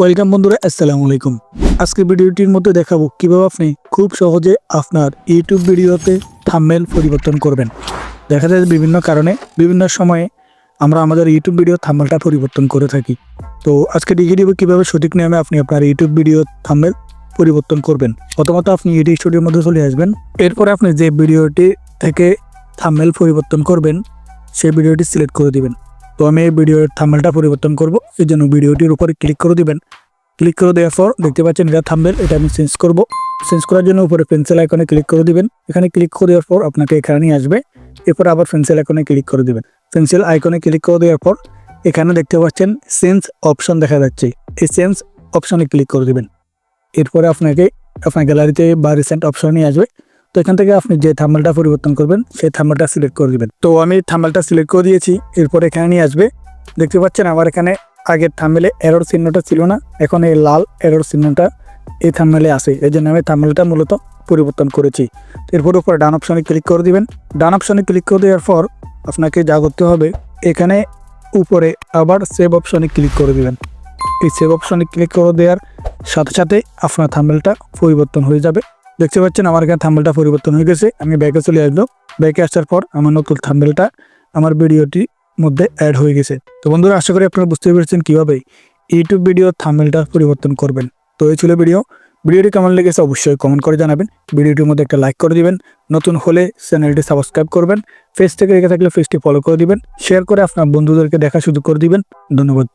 Welcome বন্ধুরা, আসসালামু আলাইকুম। আজকে ভিডিওটির মধ্যে দেখাবো কীভাবে আপনি খুব সহজে আপনার ইউটিউব ভিডিওতে থাম্বনেল পরিবর্তন করবেন। দেখা যায় বিভিন্ন কারণে, বিভিন্ন সময়ে আমরা আমাদের ইউটিউব ভিডিও থাম্বনেলটা পরিবর্তন করে থাকি। তো আজকে দেখিয়ে দিব কীভাবে সঠিক নিয়মে আপনি আপনার ইউটিউব ভিডিও থাম্বনেল পরিবর্তন করবেন। প্রথমত আপনি ইউটিউব স্টুডিওর মধ্যে চলে আসবেন। এরপরে আপনি যে ভিডিওটি থেকে থাম্বনেল পরিবর্তন করবেন, সেই ভিডিওটি সিলেক্ট করে দিবেন। তো আমি এই ভিডিওর থাম্বনেলটা পরিবর্তন করব। এই জন্য ভিডিওটির উপরে ক্লিক করে দিবেন। ক্লিক করে দেওয়ার পর দেখতে পাচ্ছেন এটা থাম্বনেল এটা আমি চেঞ্জ করব। চেঞ্জ করার জন্য উপরে পেন্সিল আইকনে ক্লিক করে দিবেন। এখানে ক্লিক করে দেওয়ার পর আপনাকে এখানে নিয়ে আসবে। এরপর আবার পেন্সিল আইকনে ক্লিক করে দিবেন। পেন্সিল আইকনে ক্লিক করে দেওয়ার পর এখানে দেখতে পাচ্ছেন সেন্স অপশন দেখা যাচ্ছে। এই সেন্স অপশনে ক্লিক করে দিবেন। এরপরে আপনাকে, আপনার গ্যালারিতে বা রিসেন্ট অপশন নিয়ে আসবে। এখান থেকে আপনি যে থাম্বনেলটা পরিবর্তন করবেন, সেই থাম্বনেলটা সিলেক্ট করে দিবেন। তো আমি থাম্বনেলটা সিলেক্ট করে দিয়েছি, এরপর এখানে নিয়ে আসবে। দেখতে পাচ্ছেন আমার এখানে আগের থাম্বনেলে এরর চিহ্নটা ছিল না, এখন এই লাল এরর চিহ্নটা এই থাম্বনেলে আসে এই জন্য আমি থাম্বনেলটা মূলত পরিবর্তন করেছি। এরপর উপরে ডান অপশনে ক্লিক করে দিবেন। ডান অপশনে ক্লিক করে দেওয়ার পর আপনাকে যা করতে হবে, এখানে উপরে আবার সেভ অপশনে ক্লিক করে দিবেন। এই সেভ অপশনে ক্লিক করে দেওয়ার সাথে সাথে আপনার থাম্বনেলটা পরিবর্তন হয়ে যাবে। দেখতে পাচ্ছেন আমার এখানে থাম্বনেলটা পরিবর্তন হয়ে গেছে। আমি ব্যাকে চলে আসলো ব্যাকে আসার পর আমার নতুন থাম্বনেলটা আমার ভিডিওটি মধ্যে অ্যাড হয়ে গেছে। তো বন্ধুরা, আশা করি আপনারা বুঝতে পেরেছেন কীভাবে ইউটিউব ভিডিও থাম্বনেলটা পরিবর্তন করবেন। তো এই ছিল ভিডিও ভিডিওটি কেমন লেগেছে অবশ্যই কমেন্ট করে জানাবেন। ভিডিওটির মধ্যে একটা লাইক করে দিবেন। নতুন হলে চ্যানেলটি সাবস্ক্রাইব করবেন। ফেস থেকে রেখে থাকলে ফেসটি ফলো করে দিবেন। শেয়ার করে আপনার বন্ধুদেরকে দেখা শুরু করে দিবেন। ধন্যবাদ।